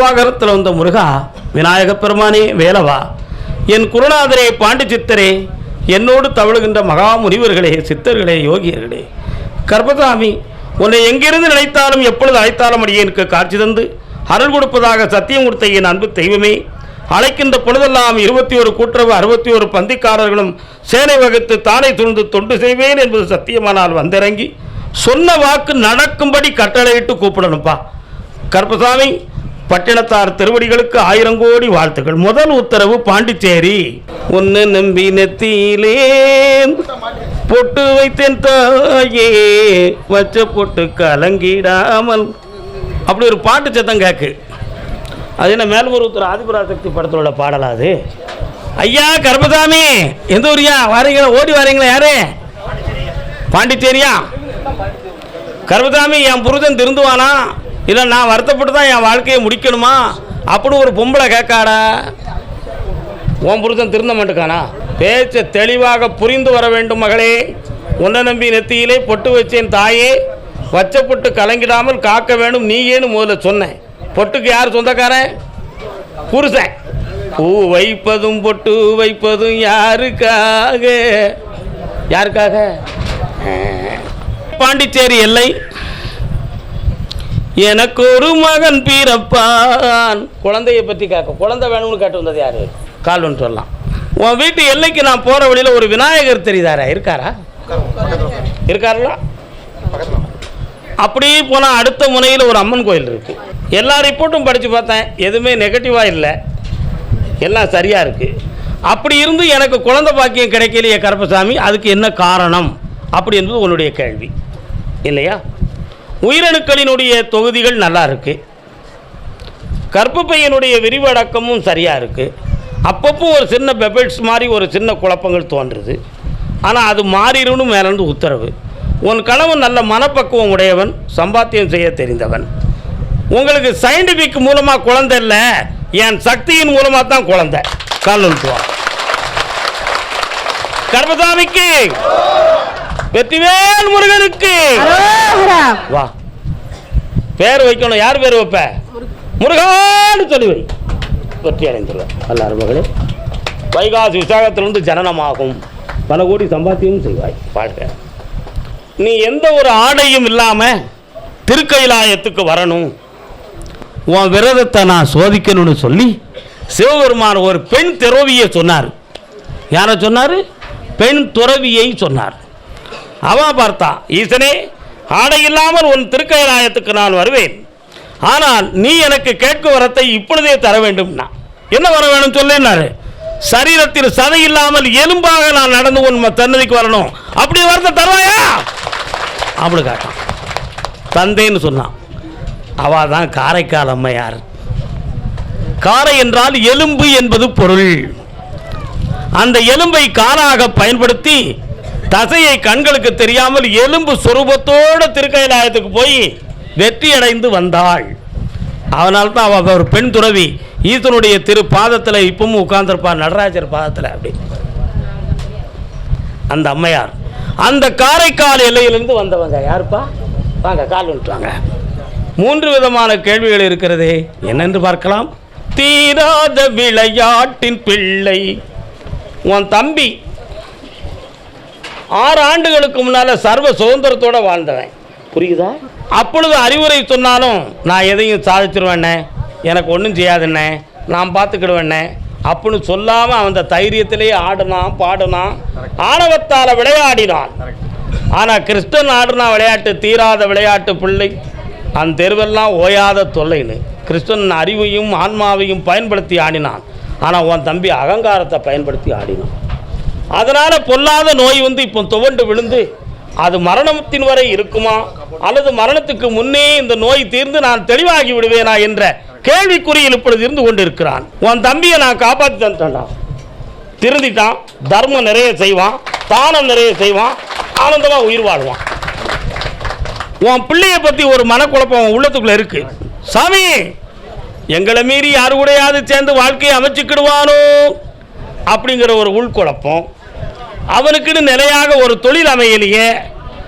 தேர்வாகரத்தில் வந்த முருகா விநாயக பெருமானே வேலவா என் குருநாதரே பாண்டி சித்தரே என்னோடு தவழுகின்ற மகா முனிவர்களே சித்தர்களே யோகியர்களே கர்ப்பசாமி உன்னை எங்கிருந்து நினைத்தாலும் எப்பொழுது அழைத்தாலும் அடியேனுக்கு காட்சி தந்து அருள் கொடுப்பதாக சத்தியம் கொடுத்த என் அன்பு தெய்வமே அழைக்கின்ற பொழுதெல்லாம் இருபத்தி ஒரு கூட்டுறவு அறுபத்தி ஒரு பந்திக்காரர்களும் சேனை வகுத்து தானே துணிந்து தொண்டு செய்வேன் என்பது சத்தியமானால் வந்திறங்கி சொன்ன வாக்கு நடக்கும்படி கட்டளையிட்டு கூப்பிடணும்ப்பா கருப்பசாமி பட்டினத்தார் திருவடிகளுக்கு ஆயிரம் கோடி வாழ்த்துக்கள். முதல் உத்தரவு பாண்டிச்சேரி. ஒன்று நம்பி நெத்தியிலே பொட்டு வைத்தேன் தாயே. வச்ச பொட்டு கலங்கிடாமல். அப்படி ஒரு பாட்டு சத்தம் கேக்கு. அது என்ன மேல்மருவத்தூர் ஆதிபராசக்தி படத்தில் உள்ள பாடலா அது? ஐயா கருப்பசாமி எந்த ஊரியா? வரீங்களா? ஓடி வாரீங்களா யாரு? பாண்டிச்சேரியா? கருப்பசாமி என் புருஷன் திருந்துவானா? இல்லை நான் வருத்தப்பட்டு தான் என் வாழ்க்கையை முடிக்கணுமா? அப்படின்னு ஒரு பொம்பளை கேட்காடா. உன் புருஷன் திருந்த மாட்டுக்கானா? பேச்சை தெளிவாக புரிந்து வர வேண்டும் மகளே. உன்னை நம்பி நெத்தியிலே பொட்டு வச்சேன் தாயே. வச்ச பொட்டு கலங்கிடாமல் காக்க வேண்டும். நீ ஏன்னு முதல்ல சொன்னேன் பொட்டுக்கு யார் சொந்தக்காரன்? புருஷன். பூ வைப்பதும் பொட்டு வைப்பதும் யாருக்காக? யாருக்காக? பாண்டிச்சேரி எல்லை. எனக்கு ஒரு மகன் பிறப்பான். குழந்தையை பற்றி கேட்க குழந்தை வேணும்னு கேட்டு வந்தது யாரு? கால்வன் சொல்லலாம். உன் வீட்டு எல்லைக்கு நான் போகிற வழியில் ஒரு விநாயகர் தெரியுதாரா? இருக்காரா? இருக்காருல்ல? அப்படியே போனால் அடுத்த முனையில் ஒரு அம்மன் கோயில் இருக்கு. எல்லா ரிப்போர்ட்டும் படித்து பார்த்தேன். எதுவுமே நெகட்டிவாக இல்லை. எல்லாம் சரியாக இருக்குது அப்படி இருந்து எனக்கு குழந்தை பாக்கியம் கிடைக்கலையே கருப்பசாமி அதுக்கு என்ன காரணம்? அப்படி என்பது உன்னுடைய கேள்வி. இல்லையா? உயிரணுக்களினுடைய தொகுதிகள் நல்லா இருக்கு. கர்ப்பப்பையனுடைய விரிவடக்கமும் சரியாக இருக்குது அப்பப்போ ஒரு சின்ன பெபிள்ஸ் மாதிரி ஒரு சின்ன குழப்பங்கள் தோன்றுது. ஆனால் அது மாறிடும்னு மேலேருந்து உத்தரவு. உன் கணவன் நல்ல மனப்பக்குவம் உடையவன் சம்பாத்தியம் செய்ய தெரிந்தவன். உங்களுக்கு சயின்டிஃபிக் மூலமாக குழந்தை இல்லை என் சக்தியின் மூலமாக தான் குழந்தை. கால்வா கர்மசாமிக்கு வெற்றிவேல் முருகனுக்கு. வா. பேர் வைக்கணும். யார் பேர் வைப்ப? முருகான்னு சொல்லி வை. வெற்றி அடைந்துருவேன் எல்லாரும் மகளே. வைகாசி விசாகத்திலிருந்து ஜனனமாகும். பல கோடி சம்பாத்தியம் செய்வாய். வாழ்க. நீ எந்த ஒரு ஆடையும் இல்லாமல் திருக்கைலாயத்துக்கு வரணும். உன் விரதத்தை நான் சோதிக்கணும்னு சொல்லி சிவபெருமான் ஒரு பெண் துறவியை சொன்னார். யாரை சொன்னார்? பெண் துறவியை சொன்னார். அவா பார்த்தா ஈசனே ஆடை இல்லாமல் உன் திருக்கைலாயத்துக்கு நான் வருவேன். ஆனால் நீ எனக்கு கேட்கும் வரத்தை இப்பொழுதே தர வேண்டும்னா என்ன வர வேணும் சொல்லேன்னாரு. சரீரத்தில் சதை இல்லாமல் எலும்பாக நான் நடந்து உன் தன்னதிக்கு வரணும். அப்படி வரத்தை தருவாயா? அப்படி காட்டான். தந்தைன்னு சொன்னான். அவ தான் காரைக்கால் அம்மையார். காரை என்றால் எலும்பு என்பது பொருள். அந்த எலும்பை காராக பயன்படுத்தி தசையை கண்களுக்கு தெரியாமல் எலும்பு சொரூபத்தோடு திருக்கயிலாயத்துக்கு போய் வெற்றி அடைந்து வந்தாள். அதனால தான் அவள் ஒரு பெண் துறவி. ஈசனுடைய திரு பாதத்தில் இப்பவும் உட்கார்ந்திருப்பார் நடராஜர் பாதத்தில் அப்படி. அந்த அம்மையார். அந்த காரைக்கால் எல்லையிலிருந்து வந்தவங்க யாருப்பா? வாங்க கால் விட்டுவாங்க மூன்று விதமான கேள்விகள் இருக்கிறதே. என்னென்று பார்க்கலாம்? தீராத விளையாட்டின் பிள்ளை. உன் தம்பி ஆறு ஆண்டுகளுக்கு முன்னால சர்வ சுதந்திரத்தோட வாழ்ந்தவன். புரியுதா? அப்பொழுது அறிவுரை சொன்னாலும் நான் எதையும் சாதிச்சிருவேண்ணே எனக்கு ஒன்றும் செய்யாதுண்ணே நான் பார்த்துக்கிடுவேண்ணே அப்படின்னு சொல்லாமல் அந்த தைரியத்திலேயே ஆடினான் பாடினான். ஆணவத்தால் விளையாடினான். ஆனால் கிறிஸ்டன் ஆடினா விளையாட்டு தீராத விளையாட்டு பிள்ளை. அந்த தெருவெல்லாம் ஓயாத தொல்லைன்னு. கிறிஸ்டன் அறிவையும் ஆன்மாவையும் பயன்படுத்தி ஆடினான். ஆனால் உன் தம்பி அகங்காரத்தை பயன்படுத்தி ஆடினான். அதனால் பொல்லாத நோய் வந்து இப்போ துவண்டு விழுந்து அது மரணத்தின் வரை இருக்குமா? அல்லது மரணத்துக்கு முன்னே இந்த நோய் தீர்ந்து நான் தெளிவாகி விடுவேனா என்ற கேள்விக்குறியில் இப்பொழுது இருந்து கொண்டு இருக்கிறான் உன் தம்பியை நான் காப்பாற்றி தந்துட்டேன்டா. திருந்திட்டான். தர்மம் நிறைய செய்வான். தானம் நிறைய செய்வான். ஆனந்தமாக உயிர் வாழ்வான். உன் பிள்ளையை பற்றி ஒரு மனக்குழப்பம் உள்ளத்துக்குள்ளே இருக்கு. சாமி எங்களை மீறி யாரு கூடையாவது சேர்ந்து வாழ்க்கையை அமைச்சுக்கிடுவானோ? அப்படிங்கிற ஒரு உள்குழப்பம். அவனுக்குன்னு நிலையாக ஒரு தொழில் அமையலையே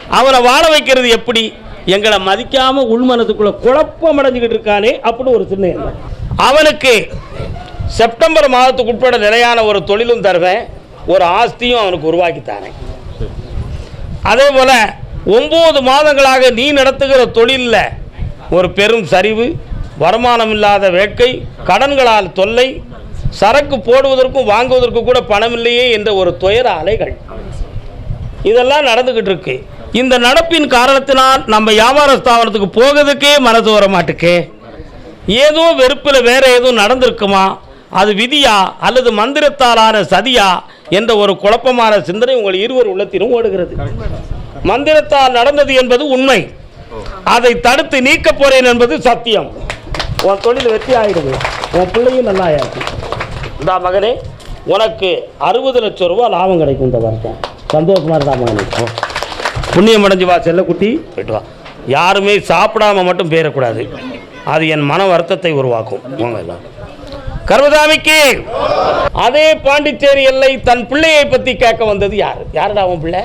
அவனை வாழ வைக்கிறது எப்படி? எங்களை மதிக்காம உள்மனத்துக்குள்ள குழப்பம் அடைஞ்சுக்கிட்டு இருக்கானே அப்படின்னு ஒரு சின்ன அவனுக்கு செப்டம்பர் மாதத்துக்கு உட்பட நிலையான ஒரு தொழிலும் தருவேன் ஒரு ஆஸ்தியும் அவனுக்கு உருவாக்கி அதே போல் ஒம்பது மாதங்களாக நீ நடத்துகிற தொழிலில் ஒரு பெரும் சரிவு வருமானம் இல்லாத வேட்கை கடன்களால் தொல்லை சரக்கு போடுவதற்கும் வாங்குவதற்கும் கூட பணம் இல்லையே என்ற ஒரு துயர அலைகள். இதெல்லாம் நடந்துக்கிட்டு இருக்கு இந்த நடப்பின் காரணத்தினால் நம்ம வியாபார ஸ்தாபனத்துக்கு போகிறதுக்கே மனது வர மாட்டுக்கே. ஏதோ வெறுப்பில் வேற எதுவும் நடந்திருக்குமா? அது விதியா அல்லது மந்திரத்தாலான சதியா என்ற ஒரு குழப்பமான சிந்தனை உங்கள் இருவர் உள்ளத்திலும் ஓடுகிறது. மந்திரத்தால் நடந்தது என்பது உண்மை. அதை தடுத்து நீக்க போறேன் என்பது சத்தியம். உன் தொழில் வெற்றி ஆகிடுது உன் பிள்ளையும் நல்லா ஆயிடுச்சு இந்தா மகனே உனக்கு அறுபது லட்சம் ரூபாய் லாபம் கிடைக்கும் இந்த வருஷம். சந்தோஷமா இருந்தா மகனே. புண்ணியம் அடைஞ்சு வா செல்லக்குட்டி. போயிட்டு வா. யாருமே சாப்பிடாம மட்டும் பேரக்கூடாது. அது என் மன வருத்தத்தை உருவாக்கும். கர்மசாமிக்கு! அதே பாண்டிச்சேரி எல்லை தன் பிள்ளையை பத்தி கேட்க வந்தது யார்? யாருடா அவன் பிள்ளை?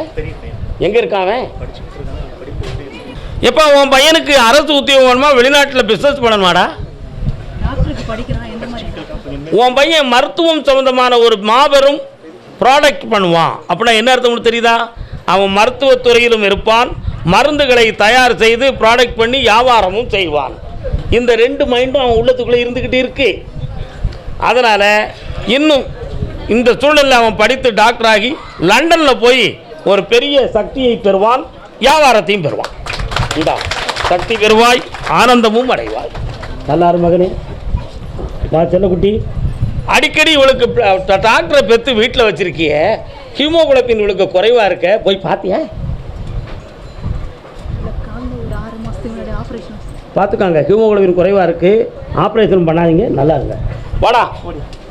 எங்க இருக்கான் அவன்? எப்ப உன் பையனுக்கு அரசு உத்தியோகம் வேணுமா வெளிநாட்டில் பிசினஸ் பண்ணணுமாடா? உன் பையன் மருத்துவம் சம்பந்தமான ஒரு மாபெரும் ப்ராடக்ட் பண்ணுவான். அப்படின்னா என்ன அர்த்தம்னு தெரியுதா? அவன் மருத்துவத்துறையிலும் இருப்பான். மருந்துகளை தயார் செய்து ப்ராடக்ட் பண்ணி வியாபாரமும் செய்வான். இந்த ரெண்டு மைண்டும் அவன் உள்ளத்துக்குள்ளே இருந்துக்கிட்டு இருக்கு. அதனால் இன்னும் இந்த சூழலில் அவன் படித்து டாக்டர் ஆகி லண்டனில் போய் ஒரு பெரிய சக்தியை பெறுவான் வியாபாரத்தையும் பெறுவான். இதா சக்தி பெறுவாய் ஆனந்தமும் அடைவாய். நல்லாரு மகனே. நான் செல்லக்குட்டி அடிக்கடி இவளுக்கு டாக்டரை பெற்று வீட்டில் வச்சிருக்கிய. ஹீமோகுளோபின் இவளுக்கு குறைவாக இருக்க? போய் பார்த்தியா பார்த்துக்காங்க ஹீமோகுளோபின் குறைவாக இருக்குது ஆப்ரேஷன் பண்ணாதீங்க நல்லா இருங்க. வாடா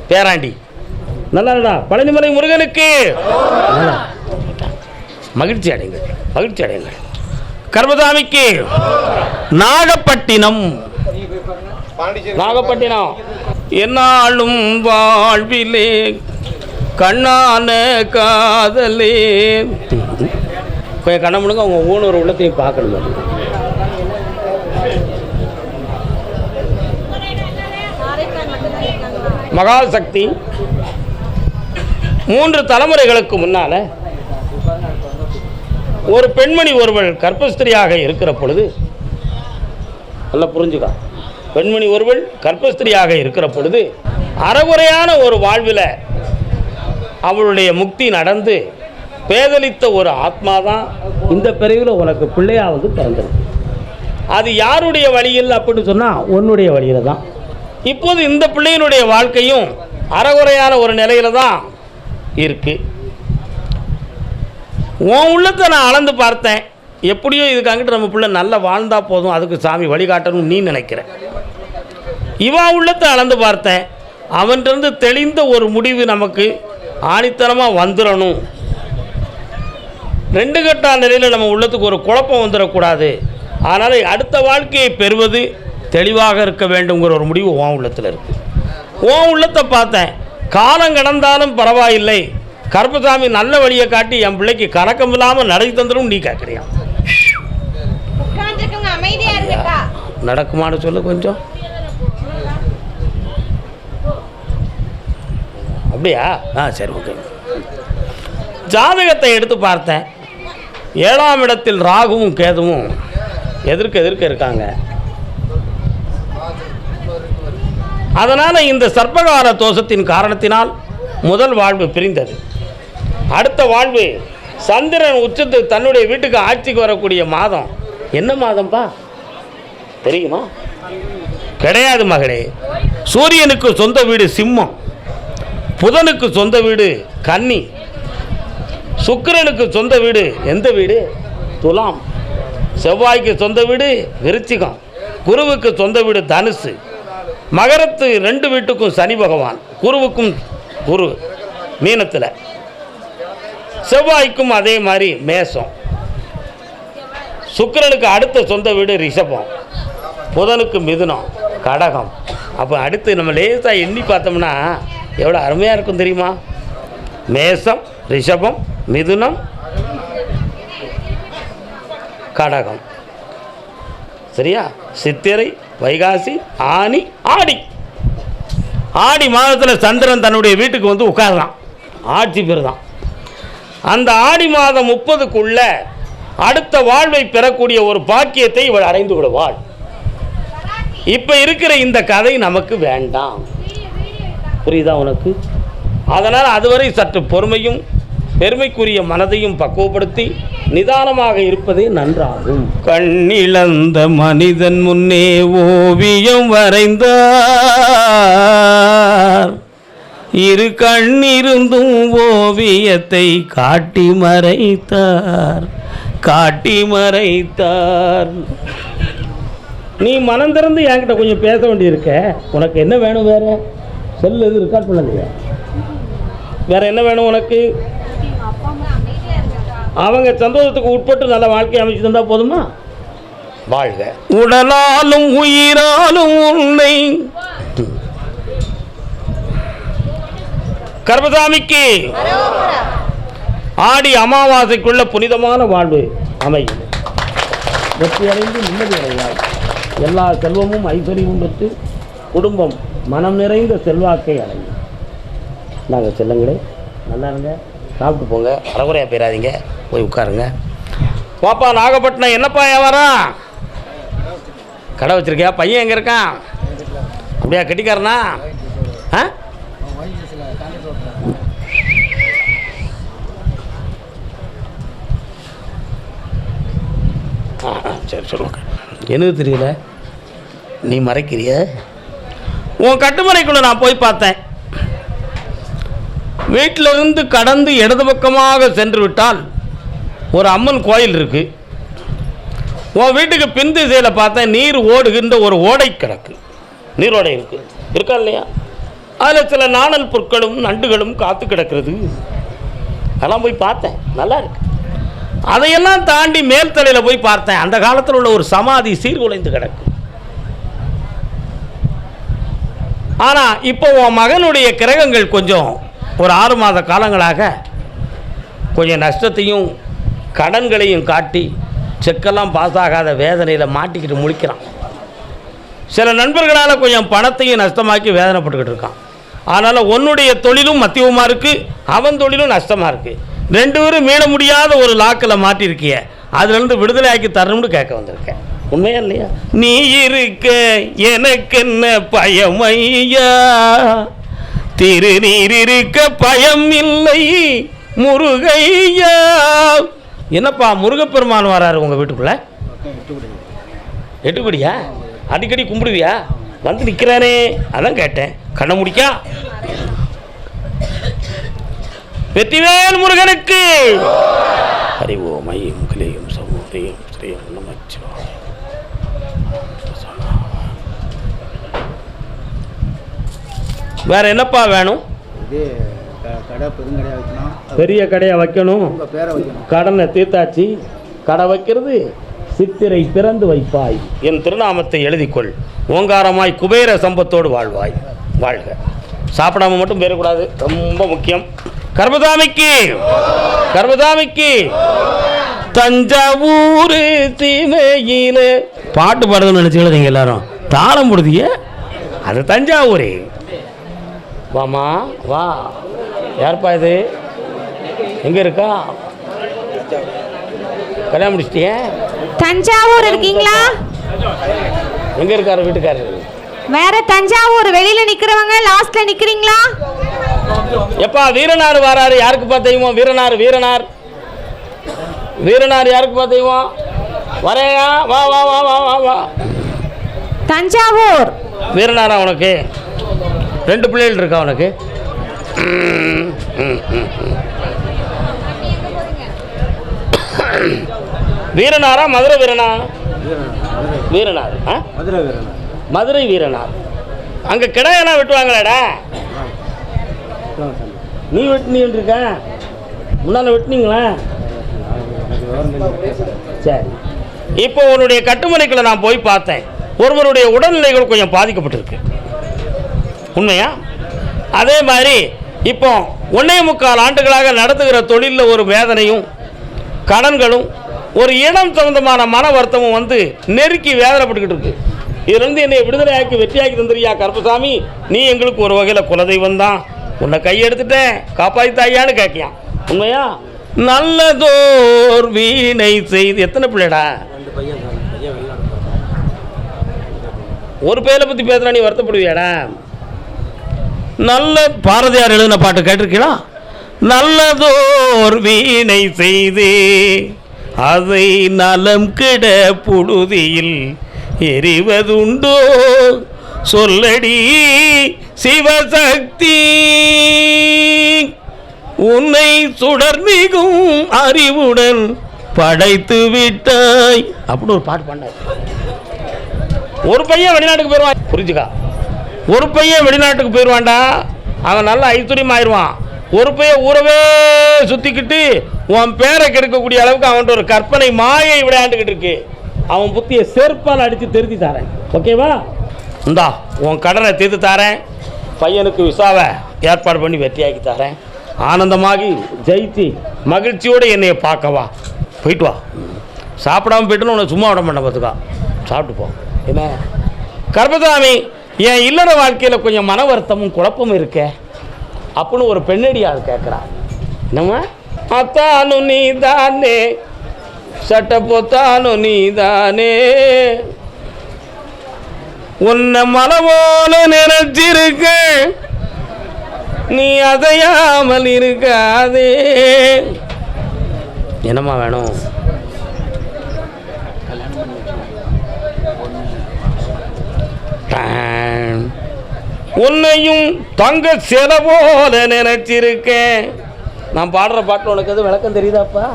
பேராண்டி. நல்லா இருடா. பழனிமலை முருகனுக்கு. மகிழ்ச்சி அடைங்கள் மகிழ்ச்சி அடைங்கள் கர்மசாமிக்கு நாகப்பட்டினம். நாகப்பட்டினம். என்னாலும் வாழ்விலே கண்ணான காதலே. கொஞ்சம் கண்ண முடுங்க அவங்க ஊனூர் உள்ளத்தையும் பார்க்கணும்? மகாசக்தி மூன்று தலைமுறைகளுக்கு முன்னால் ஒரு பெண்மணி ஒருவள் கர்ப்பஸ்திரியாக இருக்கிற பொழுது நல்லா புரிஞ்சுக்கா. பெண்மணி ஒருவள் கர்ப்பஸ்திரியாக இருக்கிற பொழுது அறகுறையான ஒரு வாழ்வில் அவளுடைய முக்தி நடந்து பேதலித்த ஒரு ஆத்மா தான் இந்த பிறவியில் உனக்கு பிள்ளையாவது பிறந்திருக்கு. அது யாருடைய வழியில் அப்படின்னு சொன்னால் உன்னுடைய வழியில் தான். இப்போது இந்த பிள்ளையினுடைய வாழ்க்கையும் அறகுறையான ஒரு நிலையில் தான் இருக்குது உன் உள்ளத்தை நான் அளந்து பார்த்தேன். எப்படியோ இதுக்கு அங்கிட்டு நம்ம பிள்ளை நல்லா வாழ்ந்தால் போதும். அதுக்கு சாமி வழிகாட்டணும் நீ நினைக்கிறேன் இவா உள்ளத்தை அளந்து பார்த்தேன். அவன்கிட்ட தெளிந்த ஒரு முடிவு நமக்கு ஆணித்தனமாக வந்துடணும் ரெண்டு கட்டா நிலையில் நம்ம உள்ளத்துக்கு ஒரு குழப்பம் வந்துடக்கூடாது அதனால் அடுத்த வாழ்க்கையை பெறுவது தெளிவாக இருக்க வேண்டுங்கிற ஒரு முடிவு உன் உள்ளத்தில் இருக்குது உன் உள்ளத்தை பார்த்தேன். காலம் கடந்தாலும் பரவாயில்லை. கருப்பசாமி நல்ல வழியை காட்டி என் பிள்ளைக்கு கலக்கம் இல்லாமல் நடை தந்துடும் நீ கேட்குறியா நடக்குமான்னு சொல்லு கொஞ்சம். அப்படியா? ஆ சரி ஓகே ஜாதகத்தை எடுத்து பார்த்தேன். ஏழாம் இடத்தில் ராகுவும் கேதுவும் எதிர்க்க எதிர்க்க இருக்காங்க. அதனால் இந்த சர்ப்பகார தோஷத்தின் காரணத்தினால் முதல் வாழ்வு பிரிந்தது. அடுத்த வாழ்வு சந்திரன் உச்சத்து தன்னுடைய வீட்டுக்கு ஆட்சிக்கு வரக்கூடிய மாதம். என்ன மாதம்ப்பா தெரியுமா? கிடையாது மகளே. சூரியனுக்கு சொந்த வீடு சிம்மம். புதனுக்கு சொந்த வீடு கன்னி. சுக்கிரனுக்கு சொந்த வீடு எந்த வீடு? துலாம். செவ்வாய்க்கு சொந்த வீடு விருச்சிகம். குருவுக்கு சொந்த வீடு தனுசு. மகரத்து ரெண்டு வீட்டுக்கும் சனி பகவான். குருவுக்கும் குரு மீனத்தில். செவ்வாய்க்கும் அதே மாதிரி மேசம் சுக்கரனுக்கு அடுத்த சொந்த வீடு ரிஷபம். புதனுக்கு மிதுனம் கடகம். அப்போ அடுத்து நம்ம லேசாக எண்ணி பார்த்தோம்னா எவ்வளோ அருமையாக இருக்கும் தெரியுமா? மேஷம் ரிஷபம் மிதுனம் கடகம். சரியா? சித்திரை வைகாசி ஆனி ஆடி. ஆடி மாதத்தில் சந்திரன் தன்னுடைய வீட்டுக்கு வந்து உட்கார்றான். ஆட்சி பெறுதான். அந்த ஆடி மாதம் முப்பதுக்குள்ள அடுத்த வாழ்வை பெறக்கூடிய ஒரு பாக்கியத்தை இவள் அடைந்து விடுவாள். இப்போ இருக்கிற இந்த கதை நமக்கு வேண்டாம். புரியுதா உனக்கு? அதனால் அதுவரை சற்று பொறுமையும் பெருமைக்குரிய மனதையும் பக்குவப்படுத்தி நிதானமாக இருப்பதே நன்றாகும். கண்ணிழந்த மனிதன் முன்னே ஓவியம் வரைந்தார். இரு கண்ணிருந்தும் ஓவியத்தை காட்டி மறைத்தார். காட்டி மறைத்தார். நீ மனம் திறந்து என்கிட்ட கொஞ்சம் பேச வேண்டியிருக்க. உனக்கு என்ன வேணும் வேற? செல் எது ரெக்கார்ட் பண்ணலையா? வேற என்ன வேணும் உனக்கு? அவங்க சந்தோஷத்துக்கு உட்பட்டு நல்ல வாழ்க்கை அமைச்சு தந்தா போதுமா? வாழ்க. உடலாலும் உயிராலும் உன்னை கர்மசாமிக்கு ஆடி அமாவாசைக்குள்ள புனிதமான வாழ்வு அமையும். வெற்றி அடைந்து நிம்மதி அடைவார் எல்லா செல்வமும் ஐஸ்வர்யமும் பெற்று குடும்பம் மனம் நிறைந்த செல்வாக்கை அடையும். நாங்கள் செல்லுங்களே. நல்லா இருங்க. சாப்பிட்டு போங்க. அறகுறையாக போயிடாதீங்க போய் உட்காருங்க. பாப்பா நாகப்பட்டினம் என்னப்பா வியாபாரம்? கடை வச்சுருக்கியா? பையன் எங்கே இருக்கான்? அப்படியா கட்டிக்காரனா? ஆ? ஆ ஆ, சரி சொல்லுங்க என்னது தெரியல? நீ மறைக்கிறிய? உன் கட்டுமுறைக்குள்ளே நான் போய் பார்த்தேன். வீட்டிலிருந்து கடந்து இடது பக்கமாக சென்று விட்டால் ஒரு அம்மன் கோயில் இருக்குது உன் வீட்டுக்கு பின் திசையில் பார்த்தேன் நீர் ஓடுகின்ற ஒரு ஓடை கிடக்கு. நீரோடை இருக்குது இருக்கா. இல்லையா? அதில் சில நாணல் புற்களும் நண்டுகளும் காத்து கிடக்கிறது. அதெல்லாம் போய் பார்த்தேன். நல்லா இருக்கு. அதையெல்லாம் தாண்டி மேல்தலையில் போய் பார்த்தேன். அந்த காலத்தில் உள்ள ஒரு சமாதி சீர்குலைந்து கிடக்கு. ஆனால் இப்போ உன் மகனுடைய கிரகங்கள் கொஞ்சம் ஒரு ஆறு மாத காலங்களாக கொஞ்சம் நஷ்டத்தையும் கடன்களையும் காட்டி செக்கெல்லாம் பாஸ் ஆகாத வேதனையில் மாட்டிக்கிட்டு முழிக்கிறான். சில நண்பர்களால் கொஞ்சம் பணத்தையும் நஷ்டமாக்கி வேதனைப்பட்டுக்கிட்டு இருக்கான். அதனால் உன்னுடைய தொழிலும் மத்தியமாக இருக்குது அவன் தொழிலும் நஷ்டமாக இருக்குது ரெண்டு பேரும் மீள முடியாத ஒரு லாக்கில் மாட்டியிருக்கிய அதுலேருந்து விடுதலை ஆக்கி தரணும்னு கேட்க வந்திருக்கேன். உண்மையா இல்லையா? நீ இருக்க எனக்கு என்ன பயம் ஐயா திருநீர் இருக்க பயம் இல்லை முருகையா? என்னப்பா முருகப்பெருமான் வராரு உங்கள் வீட்டுக்குள்ள? எட்டுப்படியா அடிக்கடி கும்பிடுவியா? வந்து நிற்கிறானே அதான் கேட்டேன். கண்ண முடிக்கா. வெற்றிவேல் முருகனுக்கு. வேற என்னப்பா வேணும்? பெரிய கடையை வைக்கணும். கடனை தீர்த்தாச்சு. கடை வைக்கிறது சித்திரை பிறந்து வைப்பாய். என் திருநாமத்தை எழுதிக்கொள். ஓங்காரமாய் குபேர சம்பத்தோடு வாழ்வாய். வாழ்க. சாப்பிடாம மட்டும் போயிடக்கூடாது. ரொம்ப முக்கியம். கர்மதாமிக்கு! கர்மதாமிக்கு! தஞ்சாவூர் தீமையில பாட்டு பாடுதுன்னு நினச்சிக்கல நீங்கள் எல்லாரும். தாளம் போடுதிய. அது தஞ்சாவூர். வாமா வா. யார்ப்பா இது? எங்கே இருக்கா? கல்யாணம் முடிச்சிட்டிய? தஞ்சாவூர் இருக்கீங்களா? எங்கே இருக்காரு வீட்டுக்காரர்? வேற தஞ்சாவூர் வெளியில நிக்கிறவங்க லாஸ்ட்ல நிக்கிறீங்களா? எப்பா வீரனார் வராரு. யாருக்குப்பா தெய்வம்? வீரனார் வீரனார். வீரனார் யாருக்குப்பா தெய்வம்? வரையா வா வா வா வா வா வா. தஞ்சாவூர். வீரனாரா உனக்கு? ரெண்டு பிள்ளைகள் இருக்கா உனக்கு. வீரனாரா மதுரை வீரனா? வீரனார் மதுரை வீரன் மதுரை வீரனார். அங்கே கிடாயெல்லாம் வெட்டுவாங்களாடா? நீ வெட்டினீன்னு இருக்க? முன்னால் வெட்டினீங்களா? சரி. இப்போ உன்னுடைய கட்டுமனைக்குள்ள நான் போய் பார்த்தேன். ஒருவருடைய உடல்நிலைகள் கொஞ்சம் பாதிக்கப்பட்டிருக்கு. உண்மையா? அதே மாதிரி இப்போ ஒன்றே முக்கால் ஆண்டுகளாக நடத்துகிற தொழிலில் ஒரு வேதனையும் கடன்களும் ஒரு இனம் சம்பந்தமான மன வருத்தமும் வந்து நெருக்கி வேதனைப்பட்டுக்கிட்டு இருக்கு. இதிலிருந்து என்னை விடுதலையாக்கி வெற்றியாக்கி தந்திரியா கருப்பசாமி? நீ எங்களுக்கு ஒரு வகையில் குலதெய்வம் தான். உன்னை கையெடுத்துட்டேன். காப்பாத்தாயான்னு கேட்கியான் உண்மையா? நல்லதோர் வீணை செய்து. எத்தனை பிள்ளைடா? பையன் ஒரு பேரை பற்றி பேசுகிறா நீ வருத்தப்படுவியாடா? நல்ல பாரதியார் எழுதின பாட்டு கேட்டிருக்கீங்களா நல்லதோர் வீணை செய்து அதை நலம் கிட புழுதியில் எரிவதுண்டோ சொல்லடி சிவசக்தி உன்னை சுடர் மிகும் அறிவுடன் படைத்து விட்டாய். அப்படின்னு ஒரு பாட்டு பண்ண ஒரு பையன் வெளிநாட்டுக்கு போயிடுவான் புரிஞ்சுக்கா? ஒரு பையன் வெளிநாட்டுக்கு போயிடுவான்டா அவன் நல்லா ஐத்துரியம் ஆயிடுவான் ஒரு பையன் ஊரவே சுற்றிக்கிட்டு உன் பேரை கெடுக்கக்கூடிய அளவுக்கு அவன்கிட்ட ஒரு கற்பனை மாயை விளையாண்டுக்கிட்டு இருக்கு. அவன் புத்தியை செருப்பால் அடித்து திருத்தி தரேன். ஓகேவா? இந்தா உன் கடனை தீர்த்து தாரேன். பையனுக்கு விசாவை ஏற்பாடு பண்ணி வெற்றியாக்கி தரேன். ஆனந்தமாகி ஜெயித்து மகிழ்ச்சியோடு என்னையை பார்க்கவா போயிட்டு வா. சாப்பிடாம போயிட்டுன்னு உன்னை சும்மா விட மாட்டேன் பார்த்துக்கா. சாப்பிட்டு போ. என்ன? கர்மசாமி என் இல்லற வாழ்க்கையில் கொஞ்சம் மன வருத்தமும் குழப்பமும் இருக்கே. அப்படின்னு ஒரு பெண்ணடியாள் கேட்குறா என்னம்மா? அத்தானு நீ தானே சட்ட பொத்தானு நீ தானே உன்னை மனமோல நினைச்சிருக்க நீ அதையாமல் இருக்காதே. என்னம்மா வேணும்? உன்னையும் தங்க சில போல நினைச்சிருக்கேன். நான் பாடுற பாட்டு உனக்கு எதுவும் விளக்கம் தெரியுதாப்பா?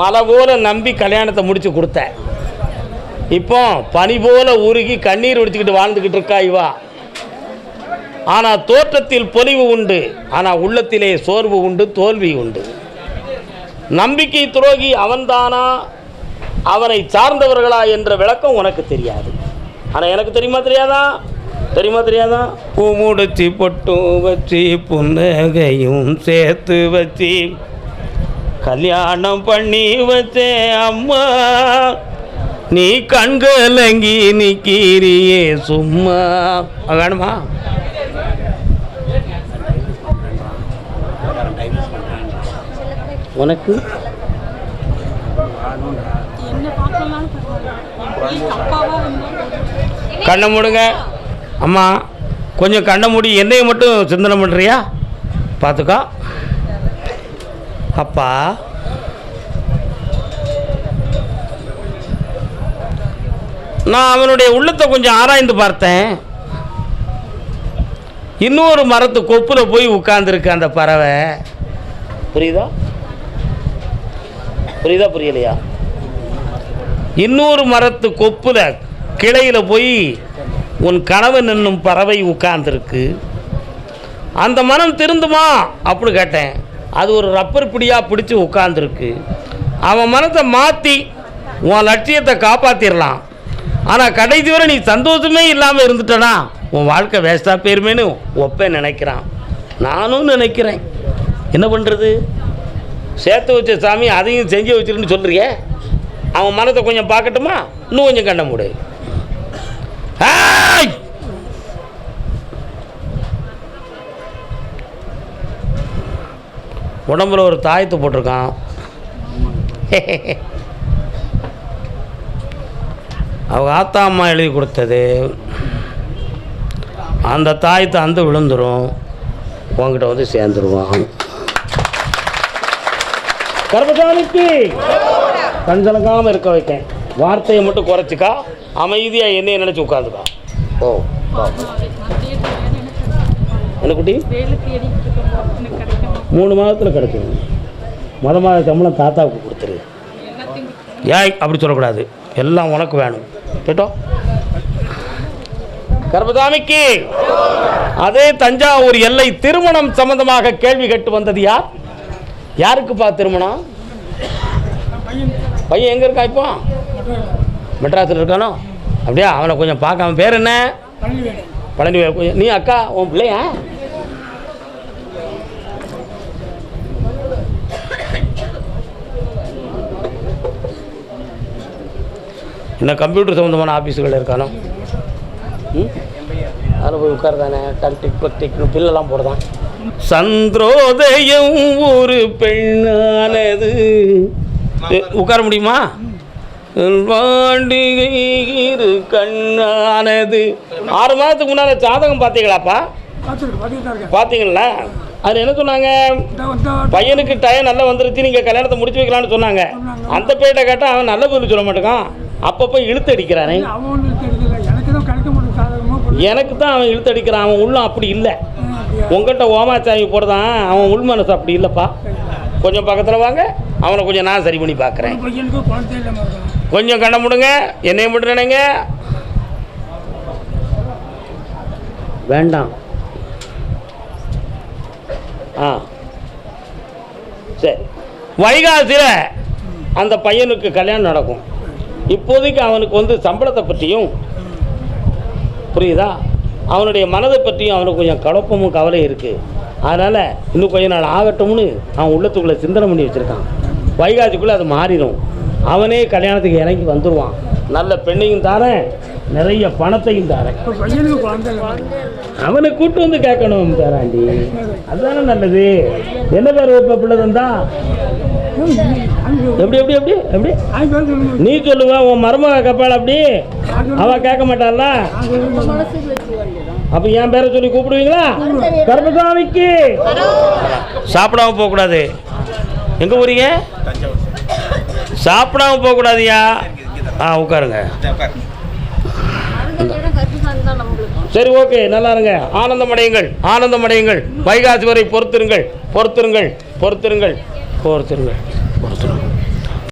மலை போல நம்பி கல்யாணத்தை முடிச்சு கொடுத்தேன் இப்போ பனி போல உருகி கண்ணீர் வடிச்சுக்கிட்டு வாழ்ந்துக்கிட்டு இருக்கா இவா. ஆனால் தோற்றத்தில் பொலிவு உண்டு ஆனால் உள்ளத்திலே சோர்வு உண்டு தோல்வி உண்டு. நம்பிக்கை துரோகி அவன்தானா? அவனை சார்ந்தவர்களா என்ற விளக்கம் உனக்கு தெரியாது. ஆனால் எனக்கு தெரியுமா தெரியாதா? தெரியுமா தெரியாதா? பூ முடிச்சு பொட்டும் வச்சு புன்னகையும் சேர்த்து வச்சு கல்யாணம் பண்ணி வச்சே அம்மா. நீ கண்கலங்கி நிற்கிறியே சும்மா. வேணுமா உனக்கு? கண்ணை மூடுங்க. அம்மா கொஞ்சம் கண்ணை மூடி என்னையை மட்டும் சிந்தனை பண்ணுறியா பார்த்துக்கோ அப்பா. நான் அவனுடைய உள்ளத்தை கொஞ்சம் ஆராய்ந்து பார்த்தேன். இன்னொரு மரத்து கொப்பில் போய் உட்கார்ந்துருக்கு அந்த பறவை. புரியுதா? புரியுதா புரியலையா? இன்னொரு மரத்து கொப்பில் கிளையில் போய் உன் கணவன் என்னும் பறவை உட்கார்ந்துருக்கு. அந்த மனம் திருந்துமா? அப்படின்னு கேட்டேன். அது ஒரு ரப்பர் பிடியாக பிடிச்சி உட்கார்ந்துருக்கு. அவன் மனத்தை மாற்றி உன் லட்சியத்தை காப்பாற்றிடலாம் ஆனால் கடைசி வரை நீ சந்தோஷமே இல்லாமல் இருந்துட்டனா? உன் வாழ்க்கை வேஸ்ட்டாக போயிருமேன்னு ஒப்பே நினைக்கிறான். நானும் நினைக்கிறேன். என்ன பண்ணுறது சேர்த்து வச்ச சாமி அதையும் செஞ்சு வச்சிருன்னு சொல்கிறீங்க அவன் மனத்தை கொஞ்சம் பார்க்கட்டுமா? இன்னும் கொஞ்சம் கண்ண மூடு ஏய்! உடம்புல ஒரு தாயத்து போட்டிருக்கான். அவங்க ஆத்தா அம்மா எழுதி கொடுத்தது. அந்த தாயத்தை அந்த விழுந்துரும். உங்ககிட்ட வந்து சேர்ந்துருவான். கர்மசாமிக்கு கண்சலங்காமல் இருக்க வைக்கேன். வார்த்தையை மட்டும் குறைச்சிக்கா. அமைதியாக என்னைய நினச்சி உட்காந்துக்கா. ஓ வா. மூணு மாதத்தில் கிடைக்கும். மொத மாத சம்பளம் தாத்தாவுக்கு கொடுத்துரு. ஏய் அப்படி சொல்லக்கூடாது. எல்லாம் உனக்கு வேணும். கேட்டோம்? கர்பதாமிக்கு அதே தஞ்சாவூர் எல்லை திருமணம் சம்பந்தமாக கேள்வி கேட்டு வந்தது யார்? யாருக்குப்பா திருமணம்? பையன் எங்கே இருக்கா இப்போ? மெட்ராஸில் இருக்கானோ? அப்படியா? அவனை கொஞ்சம் பார்க்காம பேர் என்ன? பழனி கொஞ்சம் நீ அக்கா உன் பிள்ளையா? என்ன கம்ப்யூட்டர் சம்மந்தமான ஆஃபீஸுகள் இருக்கானோ? ம்? அதில் போய் உட்காருதானே டக் டிக் பக் டிக்னு பில்லெல்லாம் போடுதான் சந்திரோதயம் ஒரு பெண்ணானது. உட்கார முடியுமா? பாண்டிகை இரு கண்ணானது. ஆறு மாதத்துக்கு முன்னால் ஜாதகம் பார்த்தீங்களாப்பா? பார்த்தீங்களா? அது என்ன சொன்னாங்க? இந்த இந்த பையனுக்கு டயம் நல்லா வந்துருச்சு நீங்கள் கல்யாணத்தை முடிச்சு வைக்கலாம்னு சொன்னாங்க. அந்த பேட்டை கேட்டால் அவன் நல்ல பதில் சொல்ல மாட்டேங்கான் அப்பப்போ இழுத்து அடிக்கிறானே அவன் ஒன்றும் தெரியல எனக்கு தான் அவன் இழுத்து அடிக்கிறான் அவன் உள்ளம் அப்படி இல்லை. உங்கள்கிட்ட ஓமாச்சாமி போடுதான் அவன் உள் மனசு அப்படி இல்லைப்பா. கொஞ்சம் பக்கத்தில் வாங்க. அவனை கொஞ்சம் நான் சரி பண்ணி பார்க்குறேன் கொஞ்சம் கண்ணை முடுங்க. என்னைய மட்டும் நினைங்க. வேண்டாம். ஆ. சரி. வைகாசியில் அந்த பையனுக்கு கல்யாணம் நடக்கும். இப்போதைக்கு அவனுக்கு வந்து சம்பளத்தை பற்றியும் புரியுதா? அவனுடைய மனதை பற்றியும் அவனுக்கு கொஞ்சம் குழப்பமும் கவலை இருக்குது அதனால் இன்னும் கொஞ்ச நாள் ஆகட்டும்னு அவன் உள்ளத்துக்குள்ளே சிந்தனை பண்ணி வச்சுருக்கான். வைகாசிக்குள்ளே அது மாறிடும். அவனே கல்யாணத்துக்கு இறங்கி வந்துடுவான் நல்ல பெண்ணையும் தாரேன் நிறைய பணத்தையும் தாரேன். அவனை கூட்டு வந்து கேட்கணும் பேராண்டி அதுதானே நல்லது. என்ன பேர் வைப்ப பிள்ளை தந்தா எப்படி எப்படி எப்படி எப்படி? நீ சொல்லுவ உன் மருமக கப்பாள் அப்படி? அவ கேட்க மாட்டாளா? அப்ப என் பேரை சொல்லி கூப்பிடுவீங்களா? கர்மசாமிக்கு சாப்பிடாம போக கூடாது எங்க போறீங்க? சாப்பிடாம போக கூடாதுயா ஆ உட்காருங்க. சரி ஓகே நல்லா இருங்க. ஆனந்தம் அடையுங்கள் ஆனந்தம் அடையுங்கள். வைகாசி வரை பொறுத்திருங்கள் பொறுத்திருங்கள் பொறுத்திருங்கள் பொறுத்திருங்கள் பொறுத்திருங்கள்.